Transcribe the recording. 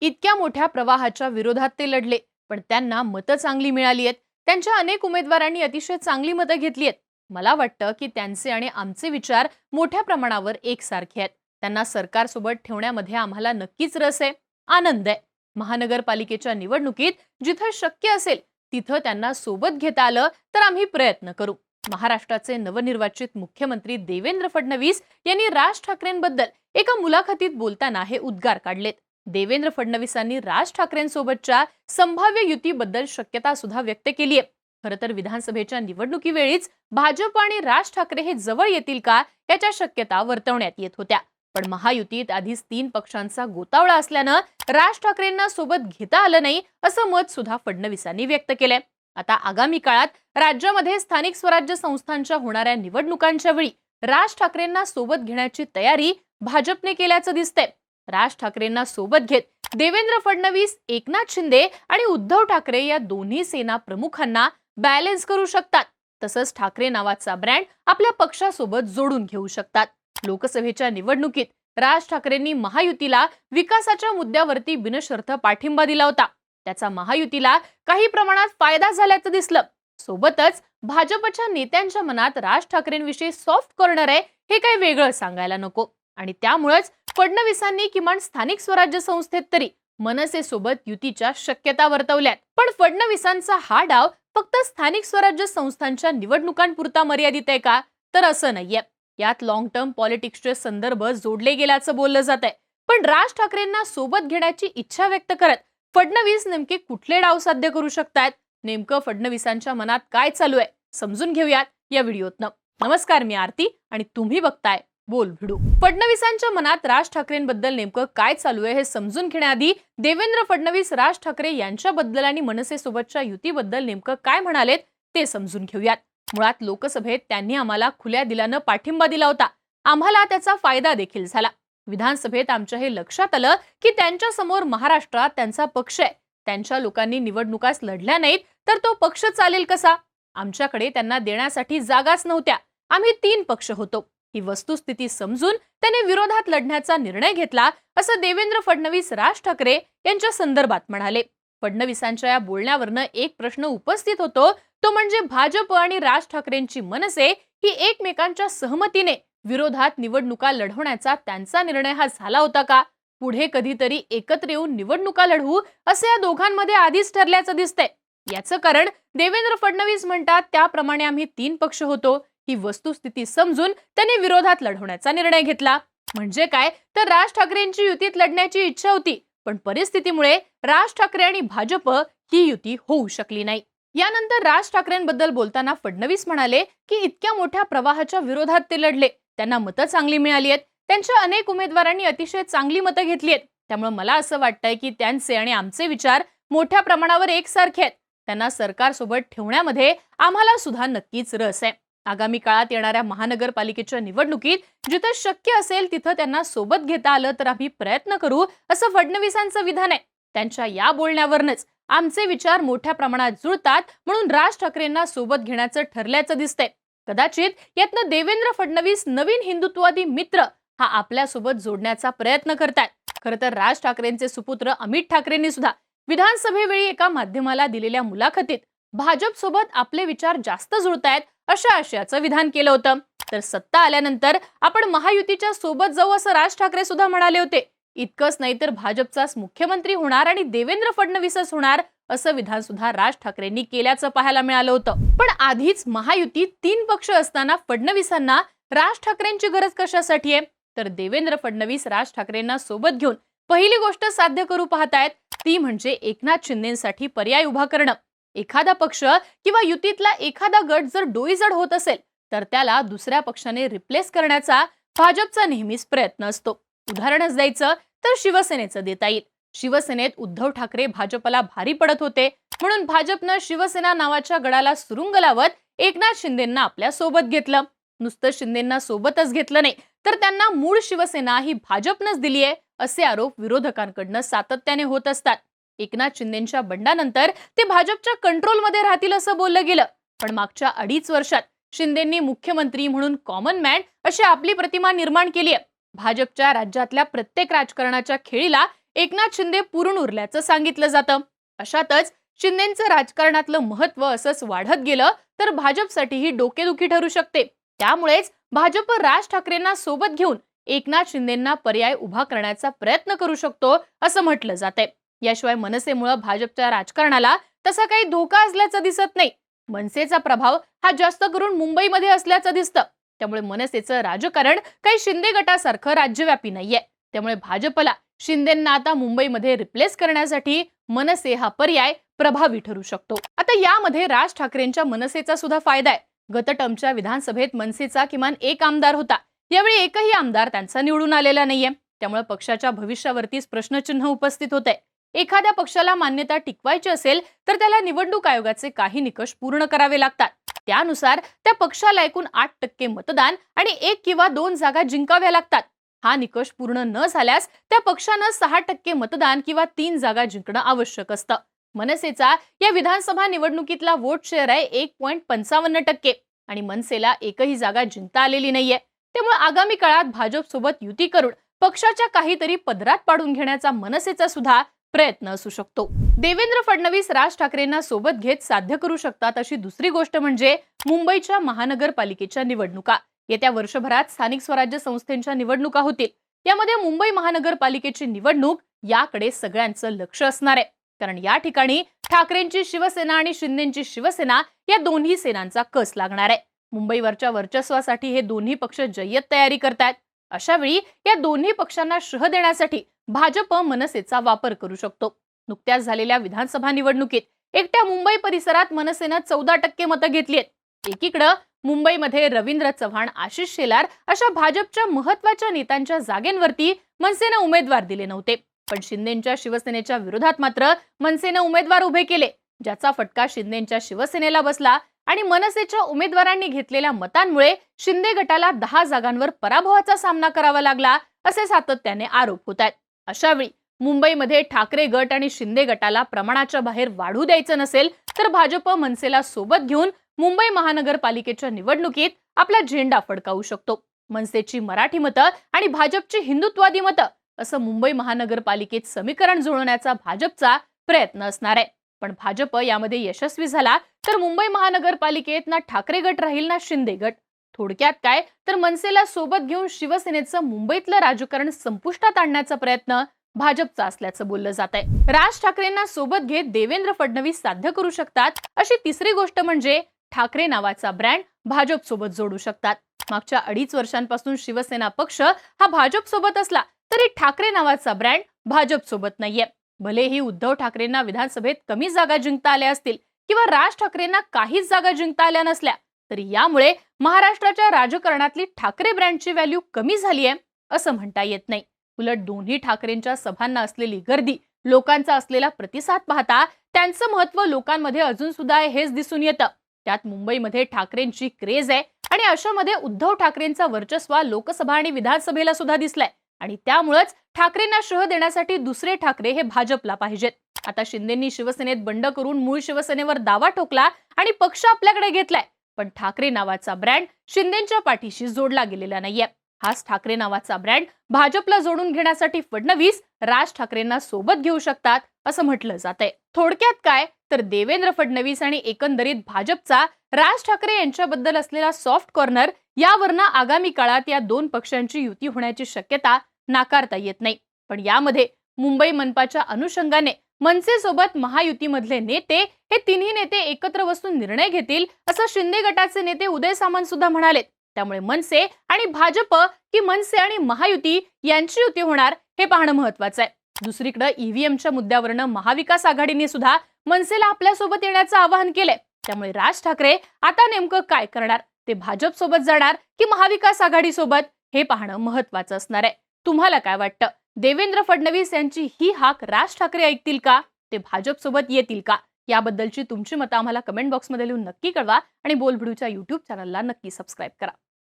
इतक्या मोठ्या प्रवाहाच्या विरोधात ते लढले. पण त्यांना मतं चांगली मिळाली आहेत. त्यांच्या अनेक उमेदवारांनी अतिशय चांगली मतं घेतली आहेत. मला वाटतं की त्यांचे आणि आमचे विचार मोठ्या प्रमाणावर एकसारखे आहेत. त्यांना सरकारसोबत ठेवण्यामध्ये आम्हाला नक्कीच रस आहे. आनंद आहे. महानगरपालिकेच्या निवडणुकीत जिथं शक्य असेल तिथं त्यांना सोबत घेता आलं तर आम्ही प्रयत्न करू. महाराष्ट्राचे नवनिर्वाचित मुख्यमंत्री देवेंद्र फडणवीस यांनी राज ठाकरेंबद्दल एका मुलाखतीत बोलताना हे उद्गार काढलेत. देवेंद्र फडणवीसांनी राज ठाकरेंसोबतच्या संभाव्य युतीबद्दल शक्यता सुद्धा व्यक्त केली आहे. खरं तर विधानसभेच्या निवडणुकीवेळीच भाजप आणि राज ठाकरे हे जवळ येतील का याच्या शक्यता वर्तवण्यात येत होत्या. पण महायुतीत आधीच तीन पक्षांचा गोतावळा असल्यानं राज ठाकरेंना सोबत घेता आलं नाही असं मत सुद्धा फडणवीसांनी व्यक्त केलंय. आता आगामी काळात राज्यामध्ये स्थानिक स्वराज्य संस्थांच्या होणाऱ्या निवडणुकांच्या वेळी राज ठाकरेंना सोबत घेण्याची तयारी भाजपने केल्याचं दिसतंय. राज ठाकरेंना सोबत घेत देवेंद्र फडणवीस एकनाथ शिंदे आणि उद्धव ठाकरे या दोन्ही सेना प्रमुखांना बॅलेन्स करू शकतात. तसंच ठाकरे नावाचा ब्रँड आपल्या पक्षासोबत जोडून घेऊ शकतात. लोकसभेच्या निवडणुकीत राज ठाकरेंनी महायुतीला विकासाच्या मुद्द्यावरती बिनशर्त पाठिंबा दिला होता. त्याचा महायुतीला काही प्रमाणात फायदा झाल्याचं दिसलं. सोबतच भाजपच्या नेत्यांच्या मनात राज ठाकरेंविषयी सॉफ्ट कॉर्नर आहे हे काही वेगळं सांगायला नको. आणि त्यामुळेच फडणवीसांनी किमान स्थानिक स्वराज्य संस्थेत तरी मनसेसोबत युतीच्या शक्यता वर्तवल्यात. पण फडणवीसांचा हा डाव फक्त स्थानिक स्वराज्य संस्थांच्या निवडणुकांपुरता मर्यादित आहे का? तर असं नाहीये. यात लॉंग टर्म पॉलिटिक्सचे संदर्भ जोडले गेल्याचं बोललं जात आहे पण राज ठाकरेंना सोबत घेण्याची इच्छा व्यक्त करत फडणवीस नेमके कुठले डाव साध्य करू शकतायत? नेमकं फडणवीसांच्या मनात काय चालू आहे? समजून घेऊयात या व्हिडिओतनं. नमस्कार मी आरती आणि तुम्ही बघताय बोल भिडू. फडणवीसांच्या मनात राज ठाकरेंबद्दल नेमकं काय चालू आहे हे समजून घेण्याआधी देवेंद्र फडणवीस राज ठाकरे यांच्याबद्दल आणि मनसेसोबतच्या युतीबद्दल नेमकं काय म्हणालेत ते समजून घेऊयात. मुळात लोकसभेत त्यांनी आम्हाला खुल्या दिलानं पाठिंबा दिला होता. आम्हाला त्याचा फायदा देखील झाला. विधानसभेत आमच्या हे लक्षात आलं की त्यांच्यासमोर महाराष्ट्रात त्यांचा पक्ष आहे. त्यांच्या लोकांनी निवडणुकाच लढल्या नाहीत तर तो पक्ष चालेल कसा? आमच्याकडे त्यांना देण्यासाठी जागाच नव्हत्या. आम्ही तीन पक्ष होतो. ही वस्तुस्थिती समजून त्याने विरोधात लढण्याचा निर्णय घेतला असं देवेंद्र फडणवीस राज ठाकरे यांच्या संदर्भात म्हणाले. फडणवीसांच्या या बोलण्यावरनं एक प्रश्न उपस्थित होतो तो म्हणजे भाजप आणि राज ठाकरेंची मनसे ही एकमेकांच्या सहमतीने विरोधात निवडणुका लढवण्याचा त्यांचा निर्णय हा झाला होता का? पुढे कधीतरी एकत्र येऊन निवडणुका लढवू असे या दोघांमध्ये आधीच ठरल्याचं दिसतंय. याचं कारण देवेंद्र फडणवीस म्हणतात त्याप्रमाणे आम्ही तीन पक्ष होतो. ही वस्तुस्थिती समजून त्यांनी विरोधात लढवण्याचा निर्णय घेतला. म्हणजे काय? तर राज ठाकरेंची युतीत लढण्याची इच्छा होती पण परिस्थितीमुळे राज ठाकरे आणि भाजप ही युती होऊ शकली नाही. यानंतर राज ठाकरेंबद्दल बोलताना फडणवीस म्हणाले की इतक्या मोठ्या प्रवाहाच्या विरोधात ते लढले. त्यांना मतं चांगली मिळाली आहेत. त्यांच्या अनेक उमेदवारांनी अतिशय चांगली मतं घेतली आहेत. त्यामुळे मला असं वाटतंय की त्यांचे आणि आमचे विचार मोठ्या प्रमाणावर एकसारखे आहेत. त्यांना सरकारसोबत ठेवण्यामध्ये आम्हाला सुद्धा नक्कीच रस आहे. आगामी काळात येणाऱ्या महानगरपालिकेच्या निवडणुकीत जिथं शक्य असेल तिथं त्यांना सोबत घेता आलं तर आम्ही प्रयत्न करू असं फडणवीसांचं विधान आहे. त्यांच्या या बोलण्यावरनच आमचे विचार मोठ्या प्रमाणात जुळतात म्हणून राज ठाकरेंना सोबत घेण्याचं ठरल्याचं दिसतंय. कदाचित यातनं देवेंद्र फडणवीस नवीन हिंदुत्ववादी मित्र हा आपल्यासोबत जोडण्याचा प्रयत्न करतात खरं तर राज ठाकरेंचे सुपुत्र अमित ठाकरेंनी सुद्धा विधानसभेवेळी एका माध्यमाला दिलेल्या मुलाखतीत भाजप सोबत आपले विचार जास्त जुळतायत अशा आशयाचं विधान केलं होतं. तर सत्ता आल्यानंतर आपण महायुतीच्या सोबत जाऊ असं राज ठाकरे सुद्धा म्हणाले होते. इतकंच नाही तर भाजपचाच मुख्यमंत्री होणार आणि देवेंद्र फडणवीसच होणार असं विधान सुद्धा राज ठाकरेंनी केल्याचं पाहायला मिळालं होतं. पण आधीच महायुतीत तीन पक्ष असताना फडणवीसांना राज ठाकरेंची गरज कशासाठी आहे? तर देवेंद्र फडणवीस राज ठाकरेंना सोबत घेऊन पहिली गोष्ट साध्य करू पाहतायत. ती म्हणजे एकनाथ शिंदेसाठी पर्याय उभा करणं. एखादा पक्ष किंवा युतीतला एखादा गट जर डोईजड होत असेल तर त्याला दुसऱ्या पक्षाने रिप्लेस करण्याचा भाजपचा नेहमीच प्रयत्न असतो. उदाहरणच द्यायचं तर शिवसेनेचं देता येईल. शिवसेनेत उद्धव ठाकरे भाजपला भारी पडत होते म्हणून भाजपनं शिवसेना नावाच्या गडाला सुरुंग लावत एकनाथ शिंदेना आपल्यासोबत घेतलं. नुसतं शिंदेंना सोबतच घेतलं नाही तर त्यांना मूळ शिवसेना ही भाजपनंच दिली आहे असे आरोप विरोधकांकडनं सातत्याने होत असतात. एकनाथ शिंदेच्या बंडानंतर ते भाजपच्या कंट्रोलमध्ये राहतील असं बोललं गेलं. पण मागच्या अडीच वर्षात शिंदेंनी मुख्यमंत्री म्हणून कॉमन मॅन अशी आपली प्रतिमा निर्माण केली आहे. भाजपच्या राज्यातल्या प्रत्येक राजकारणाच्या खेळीला एकनाथ शिंदे पुरून उरल्याचं सांगितलं जातं. अशातच शिंदेचं राजकारणातलं महत्त्व असंच वाढत गेलं तर भाजपसाठीही डोकेदुखी ठरू शकते. त्यामुळेच भाजप राज ठाकरेंना सोबत घेऊन एकनाथ शिंदेना पर्याय उभा करण्याचा प्रयत्न करू शकतो असं म्हटलं जाते याशिवाय मनसेमुळे भाजपच्या राजकारणाला तसा काही धोका असल्याचं दिसत नाही. मनसेचा प्रभाव हा जास्त करून मुंबईमध्ये असल्याचं दिसतं. त्यामुळे मनसेचं राजकारण काही शिंदे गटासारखं राज्यव्यापी नाहीये. त्यामुळे भाजपला शिंदेंना आता मुंबईमध्ये रिप्लेस करण्यासाठी मनसे हा पर्याय प्रभावी ठरू शकतो. आता यामध्ये राज ठाकरेंच्या मनसेचा सुद्धा फायदा आहे. गतटमच्या विधानसभेत मनसेचा किमान एक आमदार होता. यावेळी एकही आमदार त्यांचा निवडून आलेला नाहीये. त्यामुळे पक्षाच्या भविष्यावरतीच प्रश्नचिन्ह उपस्थित होत आहे एखाद्या पक्षाला मान्यता टिकवायची असेल तर त्याला निवडणूक आयोगाचे काही निकष पूर्ण करावे लागतात. त्यानुसार त्या पक्षाला एकूण आठ टक्के मतदान आणि एक किंवा दोन जागा जिंकाव्या लागतात. हा निकष पूर्ण न झाल्यास त्या पक्षानं सहा टक्के मतदान किंवा तीन जागा जिंकणं आवश्यक असतं. मनसेचा या विधानसभा निवडणुकीतला वोट शेअर आहे एक पॉईंट पंचावन्न टक्के आणि मनसेला एकही जागा जिंकता आलेली नाहीये. त्यामुळे आगामी काळात भाजप सोबत युती करून पक्षाच्या काहीतरी पदरात पाडून घेण्याचा मनसेचा सुद्धा प्रयत्न असू शकतो. देवेंद्र फडणवीस राज ठाकरेंना सोबत घेत साध्य करू शकतात अशी दुसरी गोष्ट म्हणजे मुंबईच्या महानगरपालिकेच्या निवडणुका. येत्या वर्षभरात स्थानिक स्वराज्य संस्थेच्या निवडणुका होतील. यामध्ये मुंबई महानगरपालिकेची निवडणूक याकडे सगळ्यांचं लक्ष असणार आहे. कारण या ठिकाणी ठाकरेंची शिवसेना आणि शिंदेची शिवसेना या दोन्ही सेनांचा कस लागणार आहे? मुंबईवरच्या वर्चस्वासाठी हे दोन्ही पक्ष जय्यत तयारी करतायत. अशावेळी या दोन्ही पक्षांना शह देण्यासाठी भाजप मनसेचा वापर करू शकतो. नुकत्याच झालेल्या विधानसभा निवडणुकीत एकट्या मुंबई परिसरात मनसेनं चौदा टक्के मतं घेतली आहेत. एकीकडं मुंबईमध्ये रवींद्र चव्हाण आशिष शेलार अशा भाजपच्या महत्त्वाच्या नेत्यांच्या जागेंवरती मनसेनं उमेदवार दिले नव्हते. पण शिंदेच्या शिवसेनेच्या विरोधात मात्र मनसेनं उमेदवार उभे केले. ज्याचा फटका शिंदेच्या शिवसेनेला बसला आणि मनसेच्या उमेदवारांनी घेतलेल्या मतांमुळे शिंदे गटाला दहा जागांवर पराभवाचा सामना करावा लागला असे सातत्याने आरोप होत आहेत. अशावेळी मुंबईमध्ये ठाकरे गट आणि शिंदे गटाला प्रमाणाच्या बाहेर वाढू द्यायचं नसेल तर भाजप मनसेला सोबत घेऊन मुंबई महानगरपालिकेच्या निवडणुकीत आपला झेंडा फडकावू शकतो. मनसेची मराठी मतं आणि भाजपची हिंदुत्वादी मतं असं मुंबई महानगरपालिकेत समीकरण जुळवण्याचा भाजपचा प्रयत्न असणार आहे. पण भाजप यामध्ये यशस्वी झाला तर मुंबई महानगरपालिकेत ना ठाकरे गट राहील ना शिंदे गट? थोडक्यात काय? तर मनसेला सोबत घेऊन शिवसेनेचं मुंबईतलं राजकारण संपुष्टात आणण्याचा प्रयत्न भाजपचा असल्याचं बोललं जात आहे राज ठाकरेंना सोबत घेत देवेंद्र फडणवीस साध्य करू शकतात अशी तिसरी गोष्ट म्हणजे ठाकरे नावाचा ब्रँड भाजप सोबत जोडू शकतात. मागच्या अडीच वर्षांपासून शिवसेना पक्ष हा भाजप सोबत असला तरी ठाकरे नावाचा ब्रँड भाजप सोबत नाहीये. भलेही उद्धव ठाकरेंना विधानसभेत कमी जागा जिंकता आल्या असतील किंवा राज ठाकरेंना काहीच जागा जिंकता आल्या नसल्या तरी यामुळे महाराष्ट्राच्या राजकारणातली ठाकरे ब्रँडची व्हॅल्यू कमी झाली आहे असं म्हणता येत नाही. उलट दोन्ही ठाकरेंच्या सभांना असलेली गर्दी लोकांचा असलेला प्रतिसाद पाहता त्यांचं महत्त्व लोकांमध्ये अजून सुद्धा हेच दिसून येतं. त्यात मुंबईमध्ये ठाकरेंची क्रेज आहे आणि अशामध्ये उद्धव ठाकरेंचा वर्चस्व लोकसभा आणि विधानसभेला सुद्धा दिसलाय. आणि त्यामुळेच ठाकरेंना शह देण्यासाठी दुसरे ठाकरे हे भाजपला पाहिजेत. आता शिंदेंनी शिवसेनेत बंड करून मूळ शिवसेनेवर दावा ठोकला आणि पक्ष आपल्याकडे घेतलाय. पण ठाकरे नावाचा ब्रँड शिंदेच्या पाठीशी जोडला गेलेला नाहीये. हाच ठाकरे नावाचा ब्रँड भाजपला जोडून घेण्यासाठी फडणवीस राज ठाकरेंना सोबत घेऊ शकतात असं म्हटलं जात आहे थोडक्यात काय? तर देवेंद्र फडणवीस आणि एकंदरीत भाजपचा राज ठाकरे यांच्याबद्दल असलेला सॉफ्ट कॉर्नर यावरनं आगामी काळात या दोन पक्षांची युती होण्याची शक्यता नाकारता येत नाही. पण यामध्ये मुंबई मनपाच्या अनुषंगाने मनसेसोबत महायुतीमधले नेते हे तिन्ही नेते एकत्र बसून निर्णय घेतील असं शिंदे गटाचे नेते उदय सामंत सुद्धा म्हणालेत. त्यामुळे मनसे आणि भाजप की मनसे आणि महायुती यांची युती होणार हे पाहणं महत्वाचं आहे. दुसरीकडे ईव्हीएमच्या मुद्द्यावरनं महाविकास आघाडीने सुद्धा मनसेला आपल्यासोबत येण्याचं आवाहन केलंय. त्यामुळे राज ठाकरे आता नेमकं काय करणार? ते भाजप सोबत जाणार की महाविकास आघाडी सोबत हे पाहणं महत्वाचं असणार आहे. तुम्हाला काय वाटतं? देवेंद्र फडणवीस यांची ही हाक राज ठाकरे ऐकतील का? ते भाजप सोबत येतील का? याबद्दलची तुमची मतं आम्हाला कमेंट बॉक्समध्ये लिहून नक्की कळवा आणि बोलभिडूच्या युट्यूब चॅनलला नक्की सबस्क्राईब करा.